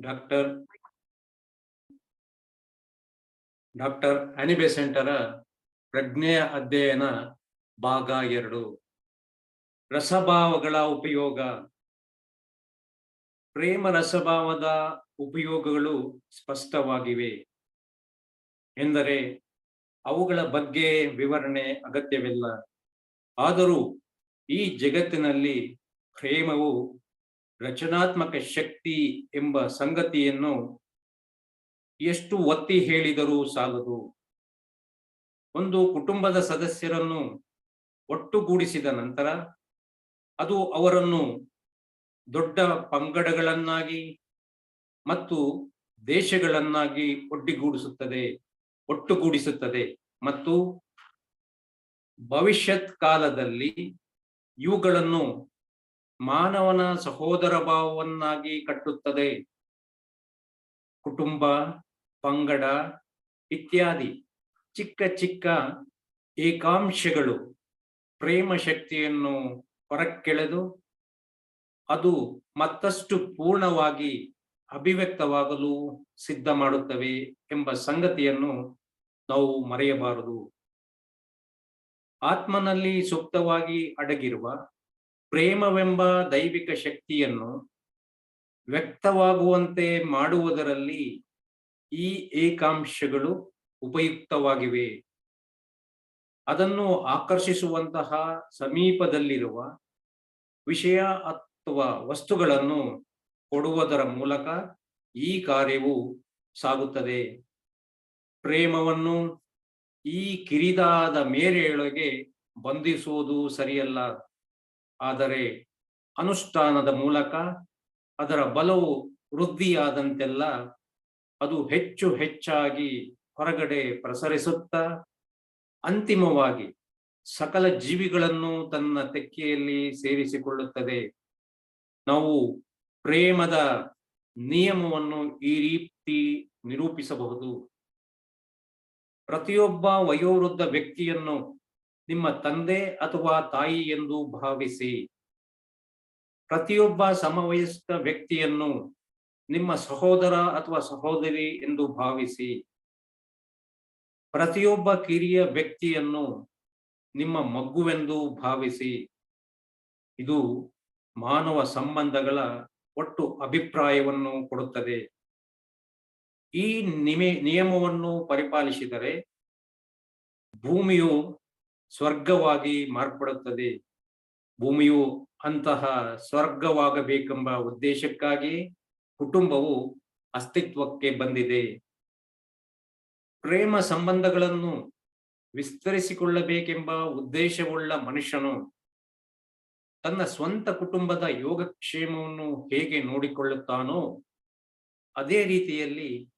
Doctor doctor ಅನಿಬೆಸೆಂಟರ ಪ್ರಜ್ಞೆಯ ಅಧ್ಯಯನ ಭಾಗ ಎರಡು. ರಸಭಾವಗಳ ಉಪಯೋಗ. ಪ್ರೇಮ ರಸಭಾವದ ಉಪಯೋಗಗಳು ಸ್ಪಷ್ಟವಾಗಿವೆ. ಎಂದರೆ ಅವುಗಳ ಬಗ್ಗೆ ವಿವರಣೆ ಅಗತ್ಯವಿಲ್ಲ. ಆದರೂ ಈ ಜಗತ್ತಿನಲ್ಲಿ ಪ್ರೇಮವು ರಚನಾತ್ಮಕ ಶಕ್ತಿ ಎಂಬ ಸಂಗತಿಯನ್ನು ಎಷ್ಟು ಒತ್ತಿ ಹೇಳಿದರೂ ಸಾಲದು. ಒಂದು ಕುಟುಂಬದ ಸದಸ್ಯರನ್ನು ಒಟ್ಟುಗೂಡಿಸಿದ ನಂತರ ಅದು ಅವರನ್ನು ದೊಡ್ಡ ಪಂಗಡಗಳನ್ನಾಗಿ ಮತ್ತು ದೇಶಗಳನ್ನಾಗಿ ಒಡ್ಡಿಗೂಡಿಸುತ್ತದೆ, ಒಟ್ಟುಗೂಡಿಸುತ್ತದೆ ಮತ್ತು ಭವಿಷ್ಯತ್ ಕಾಲದಲ್ಲಿ ಇವುಗಳನ್ನು ಮಾನವನ ಸಹೋದರ ಭಾವವನ್ನಾಗಿ ಕಟ್ಟುತ್ತದೆ. ಕುಟುಂಬ, ಪಂಗಡ ಇತ್ಯಾದಿ ಚಿಕ್ಕ ಚಿಕ್ಕ ಏಕಾಂಶಗಳು ಪ್ರೇಮ ಶಕ್ತಿಯನ್ನು ಹೊರಕ್ಕೆಳೆದು ಅದು ಮತ್ತಷ್ಟು ಪೂರ್ಣವಾಗಿ ಅಭಿವ್ಯಕ್ತವಾಗಲು ಸಿದ್ಧ ಮಾಡುತ್ತವೆ ಎಂಬ ಸಂಗತಿಯನ್ನು ನಾವು ಮರೆಯಬಾರದು. ಆತ್ಮನಲ್ಲಿ ಸುಪ್ತವಾಗಿ ಅಡಗಿರುವ ಪ್ರೇಮವೆಂಬ ದೈವಿಕ ಶಕ್ತಿಯನ್ನು ವ್ಯಕ್ತವಾಗುವಂತೆ ಮಾಡುವುದರಲ್ಲಿ ಈ ಏಕಾಂಶಗಳು ಉಪಯುಕ್ತವಾಗಿವೆ. ಅದನ್ನು ಆಕರ್ಷಿಸುವಂತಹ ಸಮೀಪದಲ್ಲಿರುವ ವಿಷಯ ಅಥವಾ ವಸ್ತುಗಳನ್ನು ಕೊಡುವುದರ ಮೂಲಕ ಈ ಕಾರ್ಯವು ಸಾಗುತ್ತದೆ. ಪ್ರೇಮವನ್ನು ಈ ಕಿರಿದಾದ ಮೇರೆಯೊಳಗೆ ಬಂಧಿಸುವುದು ಸರಿಯಲ್ಲ. ಆದರೆ ಅನುಷ್ಠಾನದ ಮೂಲಕ ಅದರ ಬಲವು ವೃದ್ಧಿಯಾದಂತೆಲ್ಲ ಅದು ಹೆಚ್ಚು ಹೆಚ್ಚಾಗಿ ಹೊರಗಡೆ ಪ್ರಸರಿಸುತ್ತಾ ಅಂತಿಮವಾಗಿ ಸಕಲ ಜೀವಿಗಳನ್ನು ತನ್ನ ತೆಕ್ಕೆಯಲ್ಲಿ ಸೇರಿಸಿಕೊಳ್ಳುತ್ತದೆ. ನಾವು ಪ್ರೇಮದ ನಿಯಮವನ್ನು ಈ ರೀತಿ ನಿರೂಪಿಸಬಹುದು. ಪ್ರತಿಯೊಬ್ಬ ವಯೋವೃದ್ಧ ವ್ಯಕ್ತಿಯನ್ನು ನಿಮ್ಮ ತಂದೆ ಅಥವಾ ತಾಯಿ ಎಂದು ಭಾವಿಸಿ. ಪ್ರತಿಯೊಬ್ಬ ಸಮವಯಸ್ಕ ವ್ಯಕ್ತಿಯನ್ನು ನಿಮ್ಮ ಸಹೋದರ ಅಥವಾ ಸಹೋದರಿ ಎಂದು ಭಾವಿಸಿ. ಪ್ರತಿಯೊಬ್ಬ ಕಿರಿಯ ವ್ಯಕ್ತಿಯನ್ನು ನಿಮ್ಮ ಮಗುವೆಂದು ಭಾವಿಸಿ. ಇದು ಮಾನವ ಸಂಬಂಧಗಳ ಒಟ್ಟು ಅಭಿಪ್ರಾಯವನ್ನು ಕೊಡುತ್ತದೆ. ಈ ನಿಮೆ ನಿಯಮವನ್ನು ಪರಿಪಾಲಿಸಿದರೆ ಭೂಮಿಯು ಸ್ವರ್ಗವಾಗಿ ಮಾರ್ಪಡುತ್ತದೆ. ಭೂಮಿಯು ಅಂತಹ ಸ್ವರ್ಗವಾಗಬೇಕೆಂಬ ಉದ್ದೇಶಕ್ಕಾಗಿ ಕುಟುಂಬವು ಅಸ್ತಿತ್ವಕ್ಕೆ ಬಂದಿದೆ. ಪ್ರೇಮ ಸಂಬಂಧಗಳನ್ನು ವಿಸ್ತರಿಸಿಕೊಳ್ಳಬೇಕೆಂಬ ಉದ್ದೇಶವುಳ್ಳ ಮನುಷ್ಯನು ತನ್ನ ಸ್ವಂತ ಕುಟುಂಬದ ಯೋಗಕ್ಷೇಮವನ್ನು ಹೇಗೆ ನೋಡಿಕೊಳ್ಳುತ್ತಾನೋ, ಅದೇ ರೀತಿಯಲ್ಲಿ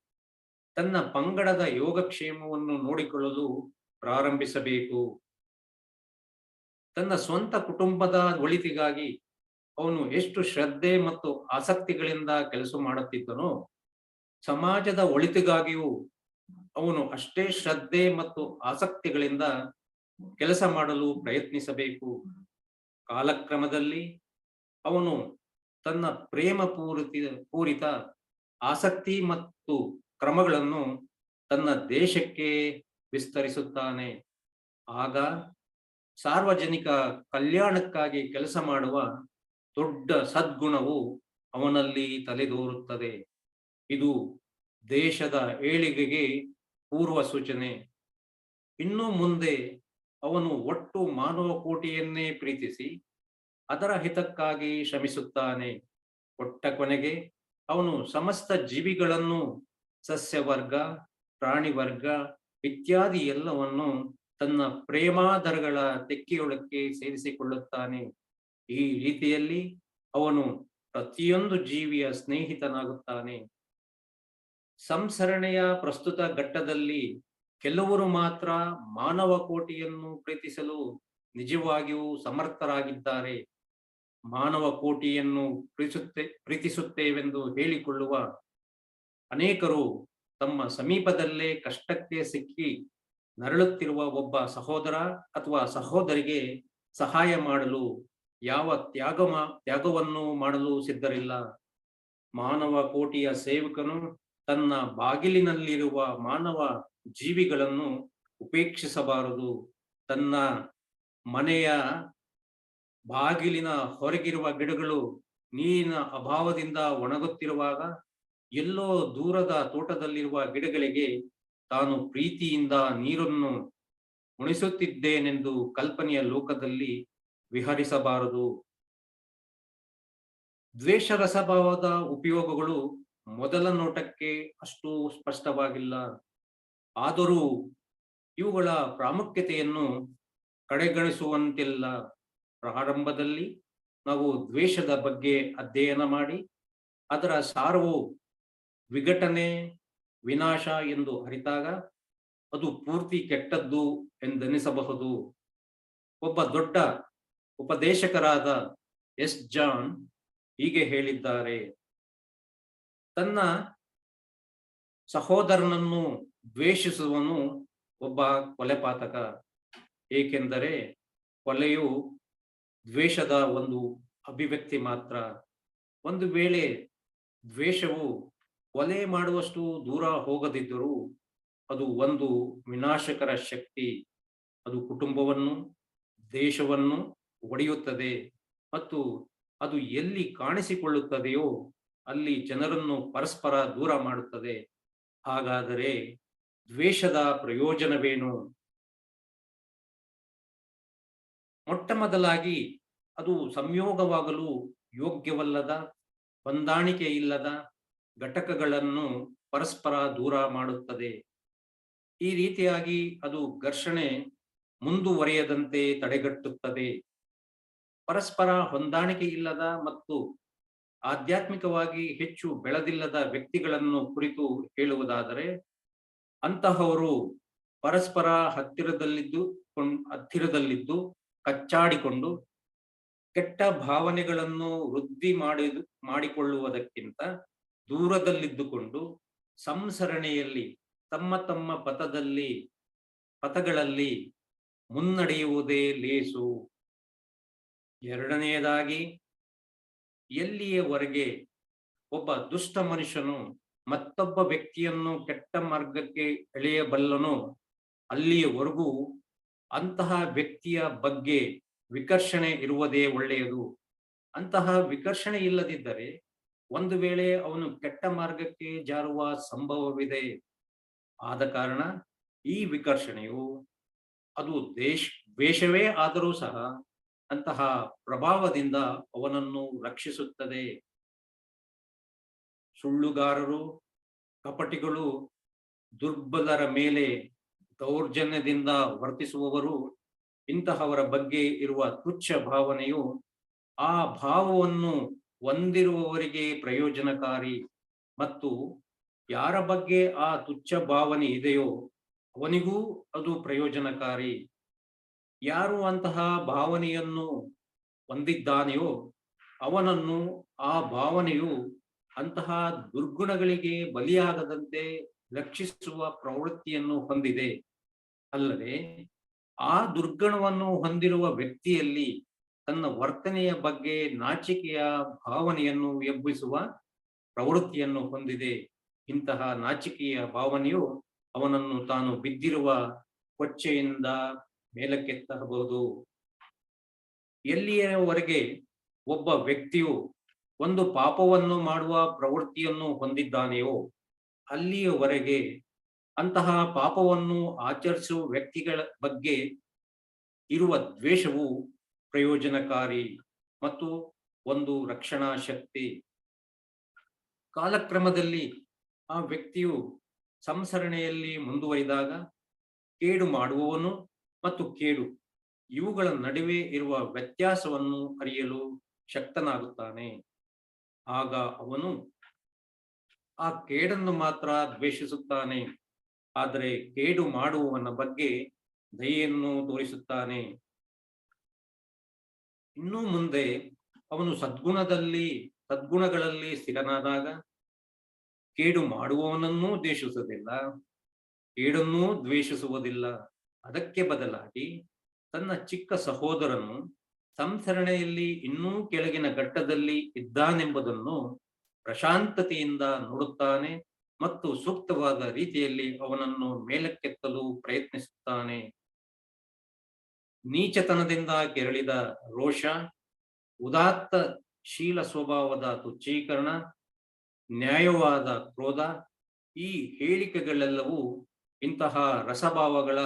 ತನ್ನ ಪಂಗಡದ ಯೋಗಕ್ಷೇಮವನ್ನು ನೋಡಿಕೊಳ್ಳಲು ಪ್ರಾರಂಭಿಸಬೇಕು. ತನ್ನ ಸ್ವಂತ ಕುಟುಂಬದ ಒಳಿತಿಗಾಗಿ ಅವನು ಎಷ್ಟು ಶ್ರದ್ಧೆ ಮತ್ತು ಆಸಕ್ತಿಗಳಿಂದ ಕೆಲಸ ಮಾಡುತ್ತಿದ್ದನೋ, ಸಮಾಜದ ಒಳಿತಿಗಾಗಿಯೂ ಅವನು ಅಷ್ಟೇ ಶ್ರದ್ಧೆ ಮತ್ತು ಆಸಕ್ತಿಗಳಿಂದ ಕೆಲಸ ಮಾಡಲು ಪ್ರಯತ್ನಿಸಬೇಕು. ಕಾಲಕ್ರಮದಲ್ಲಿ ಅವನು ತನ್ನ ಪ್ರೇಮ ಪೂರಿತ ಪೂರಿತ ಆಸಕ್ತಿ ಮತ್ತು ಕ್ರಮಗಳನ್ನು ತನ್ನ ದೇಶಕ್ಕೆ ವಿಸ್ತರಿಸುತ್ತಾನೆ. ಆಗ ಸಾರ್ವಜನಿಕ ಕಲ್ಯಾಣಕ್ಕಾಗಿ ಕೆಲಸ ಮಾಡುವ ದೊಡ್ಡ ಸದ್ಗುಣವು ಅವನಲ್ಲಿ ತಲೆದೋರುತ್ತದೆ. ಇದು ದೇಶದ ಏಳಿಗೆಗೆ ಪೂರ್ವ ಸೂಚನೆ ಇನ್ನು ಮುಂದೆ ಅವನು ಒಟ್ಟು ಮಾನವ ಕೋಟಿಯನ್ನೇ ಪ್ರೀತಿಸಿ ಅದರ ಹಿತಕ್ಕಾಗಿ ಶ್ರಮಿಸುತ್ತಾನೆ. ಕೊಟ್ಟ ಕೊನೆಗೆ ಅವನು ಸಮಸ್ತ ಜೀವಿಗಳನ್ನು ಸಸ್ಯವರ್ಗ, ಪ್ರಾಣಿವರ್ಗ ಇತ್ಯಾದಿ ಎಲ್ಲವನ್ನು ತನ್ನ ಪ್ರೇಮಾದರಗಳ ತೆಕ್ಕೆಯೊಳಕ್ಕೆ ಸೇರಿಸಿಕೊಳ್ಳುತ್ತಾನೆ. ಈ ರೀತಿಯಲ್ಲಿ ಅವನು ಪ್ರತಿಯೊಂದು ಜೀವಿಯ ಸ್ನೇಹಿತನಾಗುತ್ತಾನೆ. ಸಂಸರಣೆಯ ಪ್ರಸ್ತುತ ಘಟ್ಟದಲ್ಲಿ ಕೆಲವರು ಮಾತ್ರ ಮಾನವ ಕೋಟಿಯನ್ನು ಪ್ರೀತಿಸಲು ನಿಜವಾಗಿಯೂ ಸಮರ್ಥರಾಗಿದ್ದಾರೆ. ಮಾನವ ಕೋಟಿಯನ್ನು ಪ್ರೀತಿಸುತ್ತೆ ಪ್ರೀತಿಸುತ್ತೇವೆಂದು ಹೇಳಿಕೊಳ್ಳುವ ಅನೇಕರು ತಮ್ಮ ಸಮೀಪದಲ್ಲೇ ಕಷ್ಟಕ್ಕೆ ಸಿಕ್ಕಿ ನರಳುತ್ತಿರುವ ಒಬ್ಬ ಸಹೋದರ ಅಥವಾ ಸಹೋದರಿಗೆ ಸಹಾಯ ಮಾಡಲು ಯಾವ ತ್ಯಾಗ ತ್ಯಾಗವನ್ನು ಮಾಡಲು ಸಿದ್ಧರಿಲ್ಲ. ಮಾನವ ಕೋಟಿಯ ಸೇವಕನು ತನ್ನ ಬಾಗಿಲಿನಲ್ಲಿರುವ ಮಾನವ ಜೀವಿಗಳನ್ನು ಉಪೇಕ್ಷಿಸಬಾರದು. ತನ್ನ ಮನೆಯ ಬಾಗಿಲಿನ ಹೊರಗಿರುವ ಗಿಡಗಳು ನೀರಿನ ಅಭಾವದಿಂದ ಒಣಗುತ್ತಿರುವಾಗ ಎಲ್ಲೋ ದೂರದ ತೋಟದಲ್ಲಿರುವ ಗಿಡಗಳಿಗೆ ತಾನು ಪ್ರೀತಿಯಿಂದ ನೀರನ್ನು ಉಣಿಸುತ್ತಿದ್ದೇನೆಂದು ಕಲ್ಪನೆಯ ಲೋಕದಲ್ಲಿ ವಿಹರಿಸಬಾರದು. ದ್ವೇಷ ರಸಭಾವದ ಉಪಯೋಗಗಳು ಮೊದಲ ನೋಟಕ್ಕೆ ಅಷ್ಟು ಸ್ಪಷ್ಟವಾಗಿಲ್ಲ. ಆದರೂ ಇವುಗಳ ಪ್ರಾಮುಖ್ಯತೆಯನ್ನು ಕಡೆಗಣಿಸುವಂತಿಲ್ಲ. ಪ್ರಾರಂಭದಲ್ಲಿ ನಾವು ದ್ವೇಷದ ಬಗ್ಗೆ ಅಧ್ಯಯನ ಮಾಡಿ, ಅದರ ಸಾರವು ವಿಘಟನೆ ವಿನಾಶ ಎಂದು ಅರಿತಾಗ, ಅದು ಪೂರ್ತಿ ಕೆಟ್ಟದ್ದು ಎಂದೆನಿಸಬಹುದು. ಒಬ್ಬ ದೊಡ್ಡ ಉಪದೇಶಕರಾದ ಎಸ್. ಜಾನ್ ಹೀಗೆ ಹೇಳಿದ್ದಾರೆ, ತನ್ನ ಸಹೋದರನನ್ನು ದ್ವೇಷಿಸುವನು ಒಬ್ಬ ಕೊಲೆಪಾತಕ, ಏಕೆಂದರೆ ಕೊಲೆಯು ದ್ವೇಷದ ಒಂದು ಅಭಿವ್ಯಕ್ತಿ ಮಾತ್ರ. ಒಂದು ವೇಳೆ ದ್ವೇಷವು ಕೊಲೆ ಮಾಡುವಷ್ಟು ದೂರ ಹೋಗದಿದ್ದರೂ ಅದು ಒಂದು ವಿನಾಶಕರ ಶಕ್ತಿ. ಅದು ಕುಟುಂಬವನ್ನು, ದೇಶವನ್ನು ಒಡೆಯುತ್ತದೆ ಮತ್ತು ಅದು ಎಲ್ಲಿ ಕಾಣಿಸಿಕೊಳ್ಳುತ್ತದೆಯೋ ಅಲ್ಲಿ ಜನರನ್ನು ಪರಸ್ಪರ ದೂರ ಮಾಡುತ್ತದೆ. ಹಾಗಾದರೆ ದ್ವೇಷದ ಪ್ರಯೋಜನವೇನು? ಮೊಟ್ಟ ಮೊದಲಾಗಿ ಅದು ಸಂಯೋಗವಾಗಲು ಯೋಗ್ಯವಲ್ಲದ ಹೊಂದಾಣಿಕೆ ಇಲ್ಲದ ಘಟಕಗಳನ್ನು ಪರಸ್ಪರ ದೂರ ಮಾಡುತ್ತದೆ. ಈ ರೀತಿಯಾಗಿ ಅದು ಘರ್ಷಣೆ ಮುಂದುವರಿಯದಂತೆ ತಡೆಗಟ್ಟುತ್ತದೆ. ಪರಸ್ಪರ ಹೊಂದಾಣಿಕೆ ಇಲ್ಲದ ಮತ್ತು ಆಧ್ಯಾತ್ಮಿಕವಾಗಿ ಹೆಚ್ಚು ಬೆಳೆದಿಲ್ಲದ ವ್ಯಕ್ತಿಗಳನ್ನು ಕುರಿತು ಹೇಳುವುದಾದರೆ, ಅಂತಹವರು ಪರಸ್ಪರ ಹತ್ತಿರದಲ್ಲಿದ್ದು ಹತ್ತಿರದಲ್ಲಿದ್ದು, ಕಚ್ಚಾಡಿಕೊಂಡು ಕೆಟ್ಟ ಭಾವನೆಗಳನ್ನು ವೃದ್ಧಿ ಮಾಡಿದು, ಮಾಡಿಕೊಳ್ಳುವುದಕ್ಕಿಂತ ದೂರದಲ್ಲಿದ್ದುಕೊಂಡು ಸಂಸರಣೆಯಲ್ಲಿ ತಮ್ಮ ತಮ್ಮ ಪಥದಲ್ಲಿ, ಪಥಗಳಲ್ಲಿ ಮುನ್ನಡೆಯುವುದೇ ಲೇಸು. ಎರಡನೆಯದಾಗಿ, ಎಲ್ಲಿಯವರೆಗೆ ಒಬ್ಬ ದುಷ್ಟ ಮನುಷ್ಯನು ಮತ್ತೊಬ್ಬ ವ್ಯಕ್ತಿಯನ್ನು ಕೆಟ್ಟ ಮಾರ್ಗಕ್ಕೆ ಎಳೆಯಬಲ್ಲನೋ, ಅಲ್ಲಿಯವರೆಗೂ ಅಂತಹ ವ್ಯಕ್ತಿಯ ಬಗ್ಗೆ ವಿಕರ್ಷಣೆ ಇರುವುದೇ ಒಳ್ಳೆಯದು. ಅಂತಹ ವಿಕರ್ಷಣೆ ಇಲ್ಲದಿದ್ದರೆ ಒಂದು ವೇಳೆ ಅವನು ಕೆಟ್ಟ ಮಾರ್ಗಕ್ಕೆ ಜಾರುವ ಸಂಭವವಿದೆ ಆದ ಕಾರಣ ಈ ವಿಕರ್ಷಣೆಯು ಅದು ದೇಶ ದ್ವೇಷವೇ ಆದರೂ ಸಹ ಅಂತಹ ಪ್ರಭಾವದಿಂದ ಅವನನ್ನು ರಕ್ಷಿಸುತ್ತದೆ. ಸುಳ್ಳುಗಾರರು, ಕಪಟಿಗಳು, ದುರ್ಬಲರ ಮೇಲೆ ದೌರ್ಜನ್ಯದಿಂದ ವರ್ತಿಸುವವರು, ಇಂತಹವರ ಬಗ್ಗೆ ಇರುವ ತುಚ್ಛ ಭಾವನೆಯು ಆ ಭಾವವನ್ನು ಹೊಂದಿರುವವರಿಗೆ ಪ್ರಯೋಜನಕಾರಿ ಮತ್ತು ಯಾರ ಬಗ್ಗೆ ಆ ತುಚ್ಛ ಭಾವನೆ ಇದೆಯೋ ಅವನಿಗೂ ಅದು ಪ್ರಯೋಜನಕಾರಿ. ಯಾರು ಅಂತಹ ಭಾವನೆಯನ್ನು ಹೊಂದಿದ್ದಾನೆಯೋ ಅವನನ್ನು ಆ ಭಾವನೆಯು ಅಂತಹ ದುರ್ಗುಣಗಳಿಗೆ ಬಲಿಯಾಗದಂತೆ ರಕ್ಷಿಸುವ ಪ್ರವೃತ್ತಿಯನ್ನು ಹೊಂದಿದೆ. ಅಲ್ಲದೆ ಆ ದುರ್ಗುಣವನ್ನು ಹೊಂದಿರುವ ವ್ಯಕ್ತಿಯಲ್ಲಿ ತನ್ನ ವರ್ತನೆಯ ಬಗ್ಗೆ ನಾಚಿಕೆಯ ಭಾವನೆಯನ್ನು ಎಬ್ಬಿಸುವ ಪ್ರವೃತ್ತಿಯನ್ನು ಹೊಂದಿದೆ. ಇಂತಹ ನಾಚಿಕೆಯ ಭಾವನೆಯು ಅವನನ್ನು ತಾನು ಬಿದ್ದಿರುವ ಕೊಚ್ಚೆಯಿಂದ ಮೇಲಕ್ಕೆತ್ತಬಹುದು. ಎಲ್ಲಿಯವರೆಗೆ ಒಬ್ಬ ವ್ಯಕ್ತಿಯು ಒಂದು ಪಾಪವನ್ನು ಮಾಡುವ ಪ್ರವೃತ್ತಿಯನ್ನು ಹೊಂದಿದ್ದಾನೆಯೋ, ಅಲ್ಲಿಯವರೆಗೆ ಅಂತಹ ಪಾಪವನ್ನು ಆಚರಿಸುವ ವ್ಯಕ್ತಿಗಳ ಬಗ್ಗೆ ಇರುವ ದ್ವೇಷವು ಪ್ರಯೋಜನಕಾರಿ ಮತ್ತು ಒಂದು ರಕ್ಷಣಾ ಶಕ್ತಿ. ಕಾಲಕ್ರಮದಲ್ಲಿ ಆ ವ್ಯಕ್ತಿಯು ಸಂಸರಣೆಯಲ್ಲಿ ಮುಂದುವರಿದಾಗ ಕೇಡು ಮಾಡುವವನು ಮತ್ತು ಕೇಡು ಇವುಗಳ ನಡುವೆ ಇರುವ ವ್ಯತ್ಯಾಸವನ್ನು ಅರಿಯಲು ಶಕ್ತನಾಗುತ್ತಾನೆ. ಆಗ ಅವನು ಆ ಕೇಡನ್ನು ಮಾತ್ರ ದ್ವೇಷಿಸುತ್ತಾನೆ, ಆದರೆ ಕೇಡು ಮಾಡುವವನ ಬಗ್ಗೆ ದಯೆಯನ್ನು ತೋರಿಸುತ್ತಾನೆ. ಇನ್ನು ಮುಂದೆ ಅವನು ಸದ್ಗುಣದಲ್ಲಿ, ಸದ್ಗುಣಗಳಲ್ಲಿ ಸ್ಥಿರನಾದಾಗ ಕೇಡು ಮಾಡುವವನನ್ನೂ ದ್ವೇಷಿಸುವುದಿಲ್ಲ ಕೇಡನ್ನೂ ದ್ವೇಷಿಸುವುದಿಲ್ಲ. ಅದಕ್ಕೆ ಬದಲಾಗಿ ತನ್ನ ಚಿಕ್ಕ ಸಹೋದರನು ಸಂಸರಣೆಯಲ್ಲಿ ಇನ್ನೂ ಕೆಳಗಿನ ಘಟ್ಟದಲ್ಲಿ ಇದ್ದಾನೆಂಬುದನ್ನು ಪ್ರಶಾಂತತೆಯಿಂದ ನೋಡುತ್ತಾನೆ ಮತ್ತು ಸೂಕ್ತವಾದ ರೀತಿಯಲ್ಲಿ ಅವನನ್ನು ಮೇಲಕ್ಕೆತ್ತಲು ಪ್ರಯತ್ನಿಸುತ್ತಾನೆ. ನೀಚತನದಿಂದ ಕೆರಳಿದ ರೋಷ, ಉದಾತ್ತ ಶೀಲ ಸ್ವಭಾವದ ತುಚ್ಛೀಕರಣ, ನ್ಯಾಯವಾದ ಕ್ರೋಧ, ಈ ಹೇಳಿಕೆಗಳೆಲ್ಲವೂ ಇಂತಹ ರಸಭಾವಗಳ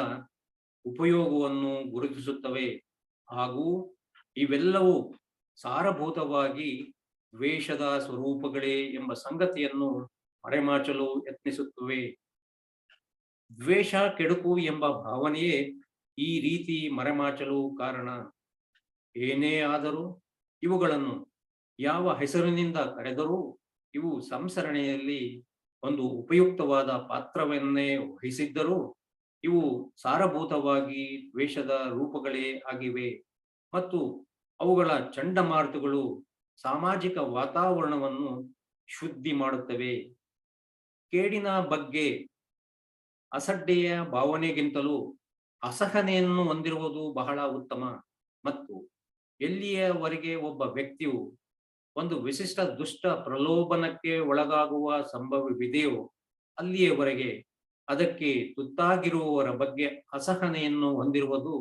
ಉಪಯೋಗವನ್ನು ಗುರುತಿಸುತ್ತವೆ. ಹಾಗೂ ಇವೆಲ್ಲವೂ ಸಾರಭೂತವಾಗಿ ದ್ವೇಷದ ಸ್ವರೂಪಗಳೇ ಎಂಬ ಸಂಗತಿಯನ್ನು ಮರೆಮಾಚಲು ಯತ್ನಿಸುತ್ತವೆ. ದ್ವೇಷ ಕೆಡುಕು ಎಂಬ ಭಾವನೆಯೇ ಈ ರೀತಿ ಮರೆಮಾಚಲು ಕಾರಣ ಏನೇ ಆದರೂ ಇವುಗಳನ್ನು ಯಾವ ಹೆಸರಿನಿಂದ ಕರೆದರೂ ಇವು ಸಂಸರಣೆಯಲ್ಲಿ ಒಂದು ಉಪಯುಕ್ತವಾದ ಪಾತ್ರವನ್ನೇ ವಹಿಸಿದ್ದರೂ ಇವು ಸಾರಭೂತವಾಗಿ ದ್ವೇಷದ ರೂಪಗಳೇ ಆಗಿವೆ ಮತ್ತು ಅವುಗಳ ಚಂಡಮಾರುತಗಳು ಸಾಮಾಜಿಕ ವಾತಾವರಣವನ್ನು ಶುದ್ಧಿ ಮಾಡುತ್ತವೆ. ಕೇಡಿನ ಬಗ್ಗೆ ಅಸಡ್ಡೆಯ ಭಾವನೆಗಿಂತಲೂ ಅಸಹನೆಯನ್ನು ಹೊಂದಿರುವುದು ಬಹಳ ಉತ್ತಮ. ಮತ್ತು ಎಲ್ಲಿಯವರೆಗೆ ಒಬ್ಬ ವ್ಯಕ್ತಿಯು ಒಂದು ವಿಶಿಷ್ಟ ದುಷ್ಟ ಪ್ರಲೋಭನಕ್ಕೆ ಒಳಗಾಗುವ ಸಂಭವವಿದೆಯೋ ಅಲ್ಲಿಯವರೆಗೆ ಅದಕ್ಕೆ ತುತ್ತಾಗಿರುವವರ ಬಗ್ಗೆ ಅಸಹನೆಯನ್ನು ಹೊಂದಿರುವುದು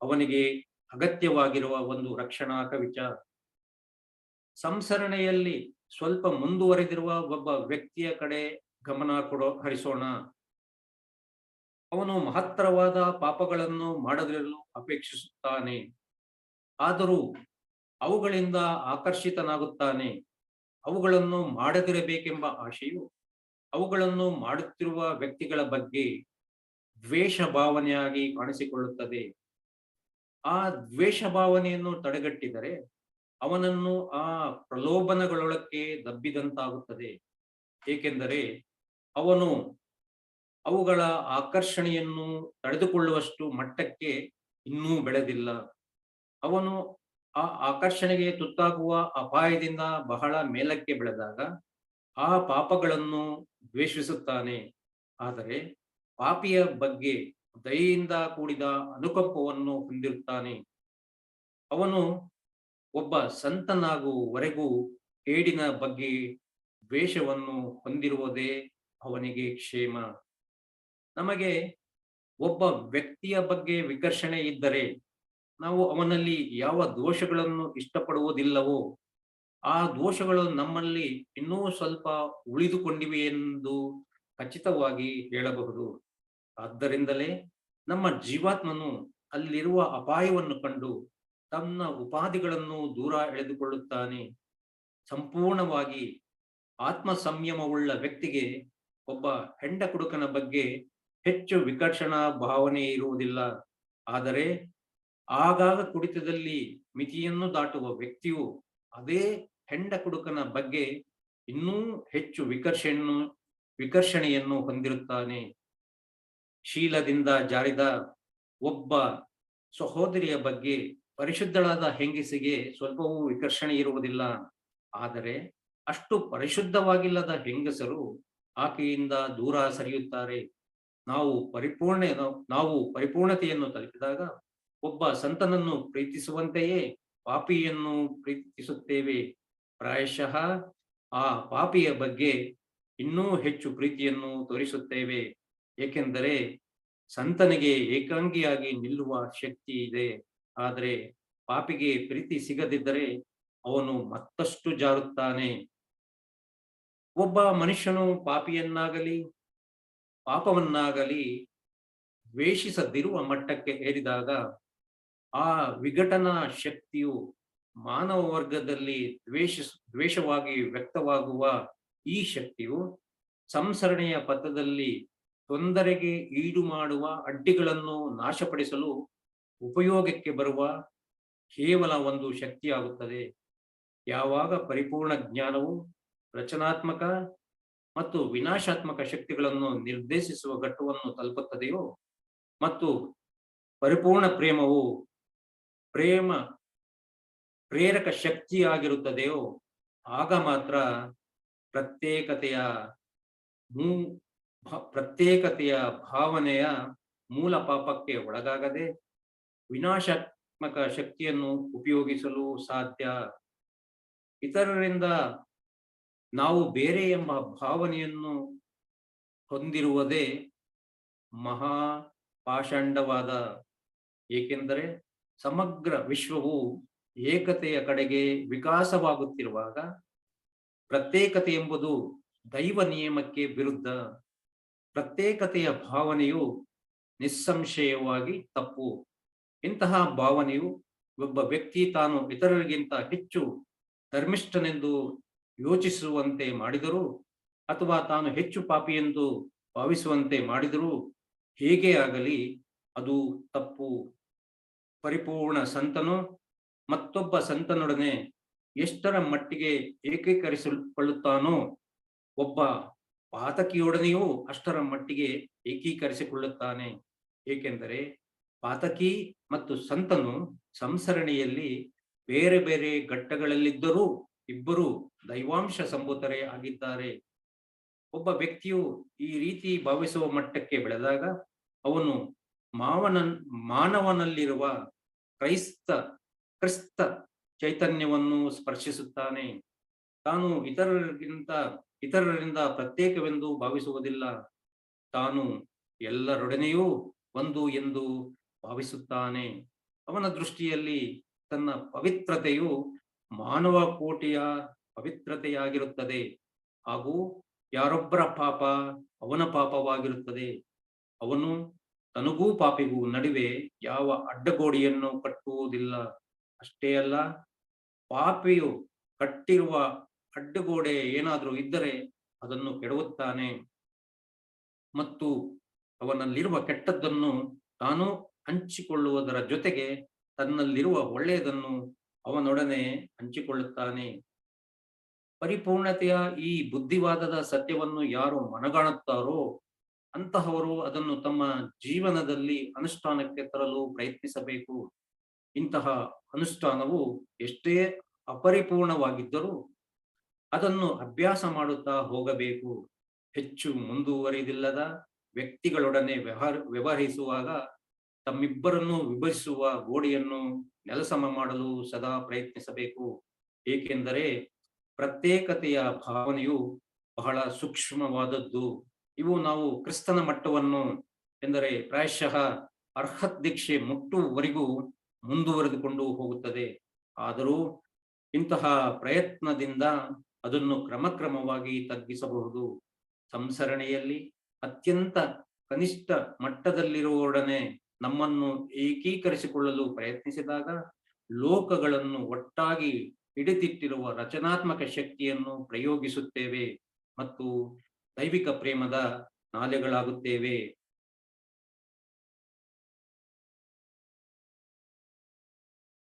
ಅವನಿಗೆ ಅಗತ್ಯವಾಗಿರುವ ಒಂದು ರಕ್ಷಣಾ ಕವಿಚ ಸಂಸರಣೆಯಲ್ಲಿ ಸ್ವಲ್ಪ ಮುಂದುವರೆದಿರುವ ಒಬ್ಬ ವ್ಯಕ್ತಿಯ ಕಡೆ ಗಮನ ಕೊಡೋ ಹರಿಸೋಣ. ಅವನು ಮಹತ್ತರವಾದ ಪಾಪಗಳನ್ನು ಮಾಡದಿರಲು ಅಪೇಕ್ಷಿಸುತ್ತಾನೆ. ಆದರೂ ಅವುಗಳಿಂದ ಆಕರ್ಷಿತನಾಗುತ್ತಾನೆ. ಅವುಗಳನ್ನು ಮಾಡದಿರಬೇಕೆಂಬ ಆಶೆಯು ಅವುಗಳನ್ನು ಮಾಡುತ್ತಿರುವ ವ್ಯಕ್ತಿಗಳ ಬಗ್ಗೆ ದ್ವೇಷ ಭಾವನೆಯಾಗಿ ಕಾಣಿಸಿಕೊಳ್ಳುತ್ತದೆ. ಆ ದ್ವೇಷ ಭಾವನೆಯನ್ನು ತಡೆಗಟ್ಟಿದರೆ ಅವನನ್ನು ಆ ಪ್ರಲೋಭನಗಳೊಳಕ್ಕೆ ದಬ್ಬಿದಂತಾಗುತ್ತದೆ. ಏಕೆಂದರೆ ಅವನು ಅವುಗಳ ಆಕರ್ಷಣೆಯನ್ನು ತಡೆದುಕೊಳ್ಳುವಷ್ಟು ಮಟ್ಟಕ್ಕೆ ಇನ್ನೂ ಬೆಳೆದಿಲ್ಲ. ಅವನು ಆ ಆಕರ್ಷಣೆಗೆ ತುತ್ತಾಗುವ ಅಪಾಯದಿಂದ ಬಹಳ ಮೇಲಕ್ಕೆ ಬೆಳೆದಾಗ ಆ ಪಾಪಗಳನ್ನು ದ್ವೇಷಿಸುತ್ತಾನೆ. ಆದರೆ ಪಾಪಿಯ ಬಗ್ಗೆ ದಯೆಯಿಂದ ಕೂಡಿದ ಅನುಕಂಪವನ್ನು ಹೊಂದಿರುತ್ತಾನೆ. ಅವನು ಒಬ್ಬ ಸಂತನಾಗುವವರೆಗೂ ಕೇಡಿನ ಬಗ್ಗೆ ದ್ವೇಷವನ್ನು ಹೊಂದಿರುವುದೇ ಅವನಿಗೆ ಕ್ಷೇಮ. ನಮಗೆ ಒಬ್ಬ ವ್ಯಕ್ತಿಯ ಬಗ್ಗೆ ವಿಕರ್ಷಣೆ ಇದ್ದರೆ ನಾವು ಅವನಲ್ಲಿ ಯಾವ ದೋಷಗಳನ್ನು ಇಷ್ಟಪಡುವುದಿಲ್ಲವೋ, ಆ ದೋಷಗಳು ನಮ್ಮಲ್ಲಿ ಇನ್ನೂ ಸ್ವಲ್ಪ ಉಳಿದುಕೊಂಡಿವೆ ಎಂದು ಖಚಿತವಾಗಿ ಹೇಳಬಹುದು. ಆದ್ದರಿಂದಲೇ ನಮ್ಮ ಜೀವಾತ್ಮನು ಅಲ್ಲಿರುವ ಅಪಾಯವನ್ನು ಕಂಡು ತನ್ನ ಉಪಾಧಿಗಳನ್ನು ದೂರ ಎಳೆದುಕೊಳ್ಳುತ್ತಾನೆ. ಸಂಪೂರ್ಣವಾಗಿ ಆತ್ಮ ಸಂಯಮವುಳ್ಳ ವ್ಯಕ್ತಿಗೆ ಒಬ್ಬ ಹೆಂಡ ಕುಡುಕನ ಬಗ್ಗೆ ಹೆಚ್ಚು ವಿಕರ್ಷಣಾ ಭಾವನೆ ಇರುವುದಿಲ್ಲ. ಆದರೆ ಆಗಾಗ ಕುಡಿತದಲ್ಲಿ ಮಿತಿಯನ್ನು ದಾಟುವ ವ್ಯಕ್ತಿಯು ಅದೇ ಹೆಂಡ ಕುಡುಕನ ಬಗ್ಗೆ ಇನ್ನೂ ಹೆಚ್ಚು ವಿಕರ್ಷಣೆಯನ್ನು ವಿಕರ್ಷಣೆಯನ್ನು ಹೊಂದಿರುತ್ತಾನೆ. ಶೀಲದಿಂದ ಜಾರಿದ ಒಬ್ಬ ಸಹೋದರಿಯ ಬಗ್ಗೆ ಪರಿಶುದ್ಧಳಾದ ಹೆಂಗಸಿಗೆ ಸ್ವಲ್ಪವೂ ವಿಕರ್ಷಣೆ ಇರುವುದಿಲ್ಲ. ಆದರೆ ಅಷ್ಟು ಪರಿಶುದ್ಧವಾಗಿಲ್ಲದ ಹೆಂಗಸರು ಆಕೆಯಿಂದ ದೂರ ಸರಿಯುತ್ತಾರೆ. ನಾವು ಪರಿಪೂರ್ಣ ನಾವು ಪರಿಪೂರ್ಣತೆಯನ್ನು ತಲುಪಿದಾಗ ಒಬ್ಬ ಸಂತನನ್ನು ಪ್ರೀತಿಸುವಂತೆಯೇ ಪಾಪಿಯನ್ನು ಪ್ರೀತಿಸುತ್ತೇವೆ. ಪ್ರಾಯಶಃ ಆ ಪಾಪಿಯ ಬಗ್ಗೆ ಇನ್ನೂ ಹೆಚ್ಚು ಪ್ರೀತಿಯನ್ನು ತೋರಿಸುತ್ತೇವೆ. ಏಕೆಂದರೆ ಸಂತನಿಗೆ ಏಕಾಂಗಿಯಾಗಿ ನಿಲ್ಲುವ ಶಕ್ತಿ ಇದೆ. ಆದರೆ ಪಾಪಿಗೆ ಪ್ರೀತಿ ಸಿಗದಿದ್ದರೆ ಅವನು ಮತ್ತಷ್ಟು ಜಾರುತ್ತಾನೆ. ಒಬ್ಬ ಮನುಷ್ಯನು ಪಾಪಿಯನ್ನಾಗಲಿ ಪಾಪವನ್ನಾಗಲಿ ದ್ವೇಷಿಸದಿರುವ ಮಟ್ಟಕ್ಕೆ ಏರಿದಾಗ ಆ ವಿಘಟನಾ ಶಕ್ತಿಯು ಮಾನವ ವರ್ಗದಲ್ಲಿ ದ್ವೇಷ, ದ್ವೇಷವಾಗಿ ವ್ಯಕ್ತವಾಗುವ ಈ ಶಕ್ತಿಯು ಸಂಸರಣೆಯ ಪಥದಲ್ಲಿ ತೊಂದರೆಗೆ ಈಡು ಮಾಡುವ ಅಡ್ಡಿಗಳನ್ನು ನಾಶಪಡಿಸಲು ಉಪಯೋಗಕ್ಕೆ ಬರುವ ಕೇವಲ ಒಂದು ಶಕ್ತಿಯಾಗುತ್ತದೆ. ಯಾವಾಗ ಪರಿಪೂರ್ಣ ಜ್ಞಾನವು ರಚನಾತ್ಮಕ ಮತ್ತು ವಿನಾಶಾತ್ಮಕ ಶಕ್ತಿಗಳನ್ನು ನಿರ್ದೇಶಿಸುವ ಘಟ್ಟವನ್ನು ತಲುಪುತ್ತದೆಯೋ? ಮತ್ತು ಪರಿಪೂರ್ಣ ಪ್ರೇಮವು ಪ್ರೇಮ ಪ್ರೇರಕ ಶಕ್ತಿಯಾಗಿರುತ್ತದೆಯೋ? ಆಗ ಮಾತ್ರ ಪ್ರತ್ಯೇಕತೆಯ ಮೂ ಪ್ರತ್ಯೇಕತೆಯ ಭಾವನೆಯ ಮೂಲ ಪಾಪಕ್ಕೆ ಒಳಗಾಗದೆ ವಿನಾಶಾತ್ಮಕ ಶಕ್ತಿಯನ್ನು ಉಪಯೋಗಿಸಲು ಸಾಧ್ಯ. ಇತರರಿಂದ ನಾವು ಬೇರೆ ಎಂಬ ಭಾವನೆಯನ್ನು ಹೊಂದಿರುವುದೇ ಮಹಾ ಪಾಷಾಂಡವಾದ, ಏಕೆಂದರೆ ಸಮಗ್ರ ವಿಶ್ವವು ಏಕತೆಯ ಕಡೆಗೆ ವಿಕಾಸವಾಗುತ್ತಿರುವಾಗ ಪ್ರತ್ಯೇಕತೆ ಎಂಬುದು ದೈವ ನಿಯಮಕ್ಕೆ ವಿರುದ್ಧ ಪ್ರತ್ಯೇಕತೆಯ ಭಾವನೆಯು ನಿಸ್ಸಂಶಯವಾಗಿ ತಪ್ಪು. ಇಂತಹ ಭಾವನೆಯು ಒಬ್ಬ ವ್ಯಕ್ತಿ ತಾನು ಇತರರಿಗಿಂತ ಹೆಚ್ಚು ಧರ್ಮಿಷ್ಠನೆಂದು ಯೋಚಿಸುವಂತೆ ಮಾಡಿದರೂ ಅಥವಾ ತಾನು ಹೆಚ್ಚು ಪಾಪಿ ಎಂದು ಭಾವಿಸುವಂತೆ ಮಾಡಿದರೂ ಹೇಗೆ ಆಗಲಿ ಅದು ತಪ್ಪು. ಪರಿಪೂರ್ಣ ಸಂತನು? ಮತ್ತೊಬ್ಬ ಸಂತನೊಡನೆ ಎಷ್ಟರ ಮಟ್ಟಿಗೆ ಏಕೀಕರಿಸಿಕೊಳ್ಳುತ್ತಾನೋ? ಒಬ್ಬ ಪಾತಕಿಯೊಡನೆಯೂ ಅಷ್ಟರ ಮಟ್ಟಿಗೆ ಏಕೀಕರಿಸಿಕೊಳ್ಳುತ್ತಾನೆ. ಏಕೆಂದರೆ ಪಾತಕಿ ಮತ್ತು ಸಂತನು ಸಂಸರಣೆಯಲ್ಲಿ ಬೇರೆ ಬೇರೆ ಘಟ್ಟಗಳಲ್ಲಿದ್ದರೂ ಇಬ್ಬರು ದೈವಾಂಶ ಸಂಭೂತರೇ ಆಗಿದ್ದಾರೆ. ಒಬ್ಬ ವ್ಯಕ್ತಿಯು ಈ ರೀತಿ ಭಾವಿಸುವ ಮಟ್ಟಕ್ಕೆ ಬೆಳೆದಾಗ ಅವನು ಮಾವನ ಮಾನವನಲ್ಲಿರುವ ಕ್ರೈಸ್ತ, ಕ್ರಿಸ್ತ ಚೈತನ್ಯವನ್ನು ಸ್ಪರ್ಶಿಸುತ್ತಾನೆ. ತಾನು ಇತರರಿಗಿಂತ, ಇತರರಿಂದ ಪ್ರತ್ಯೇಕವೆಂದು ಭಾವಿಸುವುದಿಲ್ಲ. ತಾನು ಎಲ್ಲರೊಡನೆಯೂ ಒಂದು ಎಂದು ಭಾವಿಸುತ್ತಾನೆ. ಅವನ ದೃಷ್ಟಿಯಲ್ಲಿ ತನ್ನ ಪವಿತ್ರತೆಯು ಮಾನವ ಕೋಟಿಯ ಪವಿತ್ರತೆಯಾಗಿರುತ್ತದೆ. ಹಾಗೂ ಯಾರೊಬ್ಬರ ಪಾಪ ಅವನ ಪಾಪವಾಗಿರುತ್ತದೆ. ಅವನು ತನಗೂ ಪಾಪಿಗೂ ನಡುವೆ ಯಾವ ಅಡ್ಡಗೋಡಿಯನ್ನು ಕಟ್ಟುವುದಿಲ್ಲ. ಅಷ್ಟೇ ಅಲ್ಲ, ಪಾಪಿಯು ಕಟ್ಟಿರುವ ಅಡ್ಡಗೋಡೆ ಏನಾದರೂ ಇದ್ದರೆ ಅದನ್ನು ಕೆಡವುತ್ತಾನೆ. ಮತ್ತು ಅವನಲ್ಲಿರುವ ಕೆಟ್ಟದ್ದನ್ನು ತಾನು ಹಂಚಿಕೊಳ್ಳುವುದರ ಜೊತೆಗೆ ತನ್ನಲ್ಲಿರುವ ಒಳ್ಳೆಯದನ್ನು ಅವನೊಡನೆ ಹಂಚಿಕೊಳ್ಳುತ್ತಾನೆ. ಪರಿಪೂರ್ಣತೆಯ ಈ ಬುದ್ಧಿವಾದದ ಸತ್ಯವನ್ನು ಯಾರು ಮನಗಾಣುತ್ತಾರೋ ಅಂತಹವರು ಅದನ್ನು ತಮ್ಮ ಜೀವನದಲ್ಲಿ ಅನುಷ್ಠಾನಕ್ಕೆ ತರಲು ಪ್ರಯತ್ನಿಸಬೇಕು. ಇಂತಹ ಅನುಷ್ಠಾನವು ಎಷ್ಟೇ ಅಪರಿಪೂರ್ಣವಾಗಿದ್ದರೂ ಅದನ್ನು ಅಭ್ಯಾಸ ಮಾಡುತ್ತಾ ಹೋಗಬೇಕು. ಹೆಚ್ಚು ಮುಂದುವರಿದಿಲ್ಲದ ವ್ಯಕ್ತಿಗಳೊಡನೆ ವ್ಯವಹಾರ, ವ್ಯವಹರಿಸುವಾಗ ತಮ್ಮಿಬ್ಬರನ್ನು ವಿಭಜಿಸುವ ಗೋಡೆಯನ್ನು ನೆಲಸಮ ಮಾಡಲು ಸದಾ ಪ್ರಯತ್ನಿಸಬೇಕು. ಏಕೆಂದರೆ ಪ್ರತ್ಯೇಕತೆಯ ಭಾವನೆಯು ಬಹಳ ಸೂಕ್ಷ್ಮವಾದದ್ದು. ಇವು ನಾವು ಕ್ರಿಸ್ತನ ಮಟ್ಟವನ್ನು ಎಂದರೆ ಪ್ರಾಯಶಃ ಅರ್ಹತ್ ದೀಕ್ಷೆ ಮುಟ್ಟುವರೆಗೂ ಮುಂದುವರೆದುಕೊಂಡು ಹೋಗುತ್ತದೆ. ಆದರೂ ಇಂತಹ ಪ್ರಯತ್ನದಿಂದ ಅದನ್ನು ಕ್ರಮಕ್ರಮವಾಗಿ ತಗ್ಗಿಸಬಹುದು. ಸಂಸರಣೆಯಲ್ಲಿ ಅತ್ಯಂತ ಕನಿಷ್ಠ ಮಟ್ಟದಲ್ಲಿರುವೊಡನೆ ನಮ್ಮನ್ನು ಏಕೀಕರಿಸಿಕೊಳ್ಳಲು ಪ್ರಯತ್ನಿಸಿದಾಗ ಲೋಕಗಳನ್ನು ಒಟ್ಟಾಗಿ ಹಿಡಿದಿಟ್ಟಿರುವ ರಚನಾತ್ಮಕ ಶಕ್ತಿಯನ್ನು ಪ್ರಯೋಗಿಸುತ್ತೇವೆ ಮತ್ತು ದೈವಿಕ ಪ್ರೇಮದ ನಾಲೆಗಳಾಗುತ್ತೇವೆ.